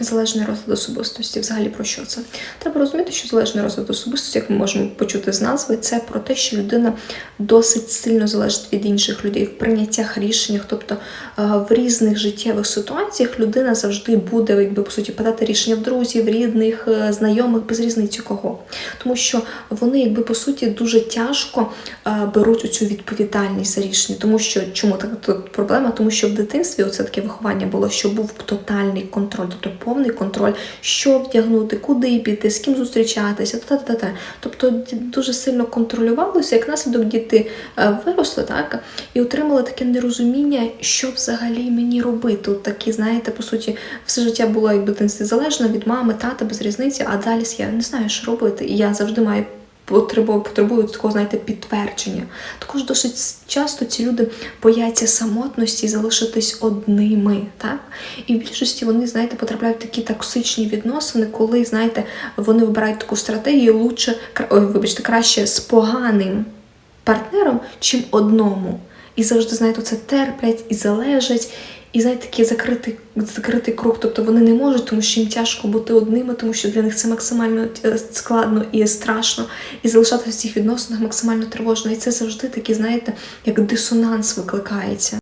Залежний розлад особистості, взагалі про що це? Треба розуміти, що залежний розлад особистості, як ми можемо почути з назви, це про те, що людина досить сильно залежить від інших людей в прийняттях рішеннях, тобто е, в різних життєвих ситуаціях людина завжди буде, якби по суті, подати рішення в друзів, рідних, е, знайомих, без різниці кого. Тому що вони, якби по суті, дуже тяжко е, беруть цю відповідальність за рішення. Тому що чому так проблема? Тому що в дитинстві оце таке виховання було, що був тотальний контроль, тобто повний контроль, що вдягнути, куди піти, з ким зустрічатися, та-та-та. Тобто дуже сильно контролювалося, як наслідок діти е, виросли, так, і отримали таке нерозуміння, що взагалі мені робити. От такі, знаєте, по суті, все життя було як в дитинстві залежно від мами, тата, без різниці, а далі я не знаю, що робити. І я завжди маю потребую, потребують такого, знаєте, підтвердження. Також досить часто ці люди бояться самотності залишитись одними, так? І в більшості вони, знаєте, потрапляють в такі токсичні відносини, коли, знаєте, вони вибирають таку стратегію лучше, вибачте, краще з поганим партнером, чим одному. І завжди, знаєте, це терплять і залежать. І знаєте, такий закритий, закритий круг. Тобто вони не можуть, тому що їм тяжко бути одними, тому що для них це максимально е, складно і страшно. І залишатися в цих відносинах максимально тривожно. І це завжди такий, знаєте, як дисонанс викликається.